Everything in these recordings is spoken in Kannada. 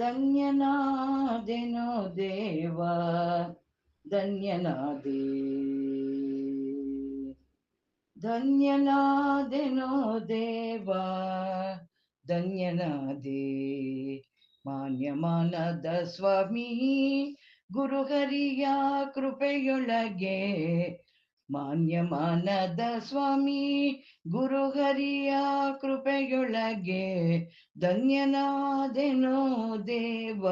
ಧನ್ಯನಾದೆನೋ ದೇವ ಧನ್ಯನಾದೆ. ಧನ್ಯನಾದೆನೋ ದೇವ ಧನ್ಯನಾದೆ. ಮಾನ್ಯಮಾನದ ಸ್ವಾಮಿ ಗುರುಹರಿಯ ಕೃಪೆಯೊಳಗೆ ಮಾನ್ಯಮಾನದ ಸ್ವಾಮಿ ಗುರುಹರಿಯ ಕೃಪೆಯೊಳಗೆ ಧನ್ಯನಾದೆನೋ ದೇವ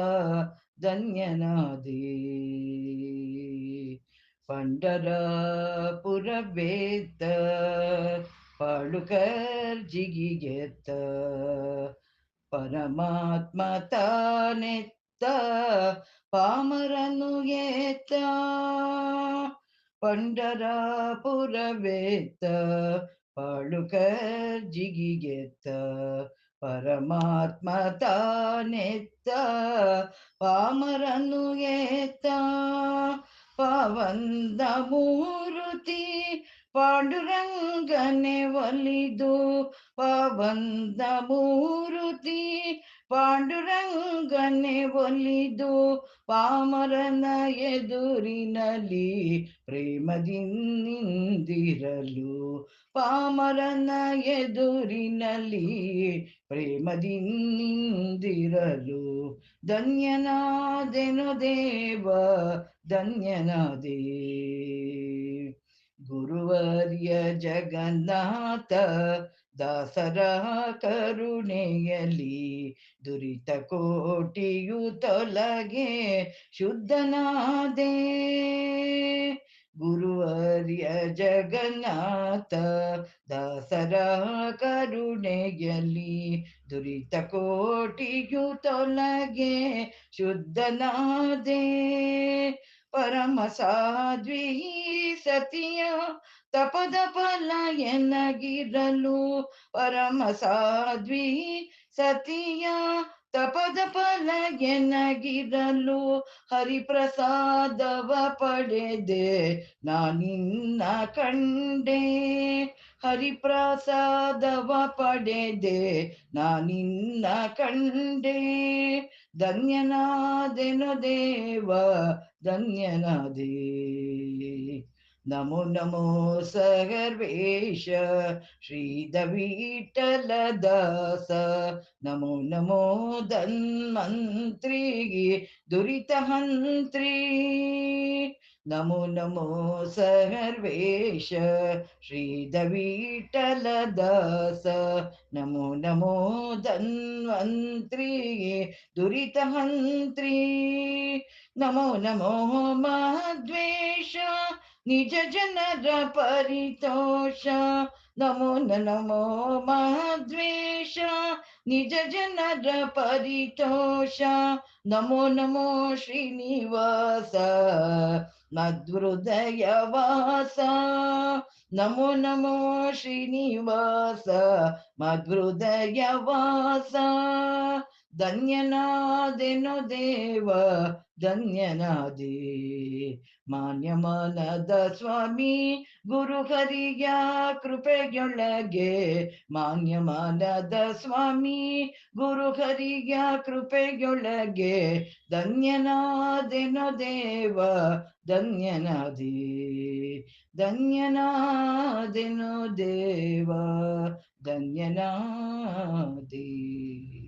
ಧನ್ಯನಾದೆ. ಪುರಬೇತ ಪಾಳುಕರ್ ಜಿಗಿಗೆತ್ತ ಪರಮಾತ್ಮ ತಾನೆತ್ತ ಪಾಮರನು ಏತ್ತ ಪಂಡರಪುರವೇತ್ತ ಪಾಳುಕರ್ ಜಿಗಿಗೆತ್ತ ಪರಮಾತ್ಮ ತಾನೆತ್ತ ಪಾಮರನು ಏತ್ತ ಪವಂದ ಮೂರುತಿ ಪಾಂಡುರಂಗನೆ ಒಲಿದು ಪವಂದ ಮೂರುತಿ ಪಾಂಡುರಂಗನೆ ಒಲಿದು ಪಾಮರನ ಎದುರಿನಲ್ಲಿ ಪ್ರೇಮದಿಂದಿರಲು ಪಾಮರನ ಎದುರಿನಲ್ಲಿ ಪ್ರೇಮದಿಂದಿರಲು ಧನ್ಯನಾದೆನು ದೇವ ಧನ್ಯನಾದೆ. ಗುರುವರ್ಯ ಜಗನ್ನಾಥ, ದಾಸರ ಕರುಣೆಯಲಿ ದುರಿತ ಕೋಟಿಯು ತೊಲಗೆ ಶುದ್ಧನಾದೆ. ಗುರುವರ್ಯ ಜಗನ್ನಾಥ, ದಾಸರ ಕರುಣೆಯಲಿ ದುರಿತ ಕೋಟಿಯು ತೊಲಗೆ ಶುದ್ಧನಾದೆ. ಪರಮ ಸಾಧ್ವಿ ಸತಿಯ ತಪದ ಫಲ ಎನಗಿರಲು ಪರಮ ಸಾಧ್ವಿ ಸತಿಯ ತಪದ ಫಲ ಎನಗಿರಲು ಹರಿಪ್ರಸಾದವ ಪಡೆದೆ ನಾನಿನ್ನ ಕಂಡೆ. ಹರಿಪ್ರಸಾದವ ಪಡೆದೆ ನಾನಿನ್ನ ಕಂಡೆ. ಧನ್ಯನಾದೆನು ದೇವ ಧನ್ಯನಾದೆ. ನಮೋ ನಮೋ ಸರ್ವೇಶ ದವೀಟಲ ದಾಸ ನಮೋ ನಮೋ ಧನ್ವಂತ್ರಿ ದುರಿತ ಹಂತ್ರಿ ನಮೋ ನಮೋ ಸರ್ವೇಶ ಶ್ರೀಧವೀಠಲ ದಾಸ ನಮೋ ನಮೋ ಧನ್ವಂತ್ರಿ ದುರಿತ ಹಂತ್ರಿ ನಮೋ ನಮೋ ಮದ್ವೇಷ ನಿಜ ಜನರ ಪರಿತೋಷ ನಮೋ ನಮೋ ಮದ್ವೇಷ ನಿಜ ಜನರ ಪರಿತೋಷ ನಮೋ ನಮೋ ಶ್ರೀನಿವಾಸ ಧನ್ಯನಾದೆನು ದೇವ, ಧನ್ಯನಾದೆ. ಮಾನ್ಯಮಾನದ ಸ್ವಾಮಿ ಗುರು ಹರಿಯ ಕೃಪೆಯೊಳಗೆ. ಮಾನ್ಯಮಾನದ ಸ್ವಾಮಿ ಗುರು ಹರಿಯ ಕೃಪೆಯೊಳಗೆ. ಧನ್ಯನಾದೆನು ದೇವ, ಧನ್ಯನಾದೆ. ಧನ್ಯನಾದೆನು ದೇವ, ಧನ್ಯನಾದೆ.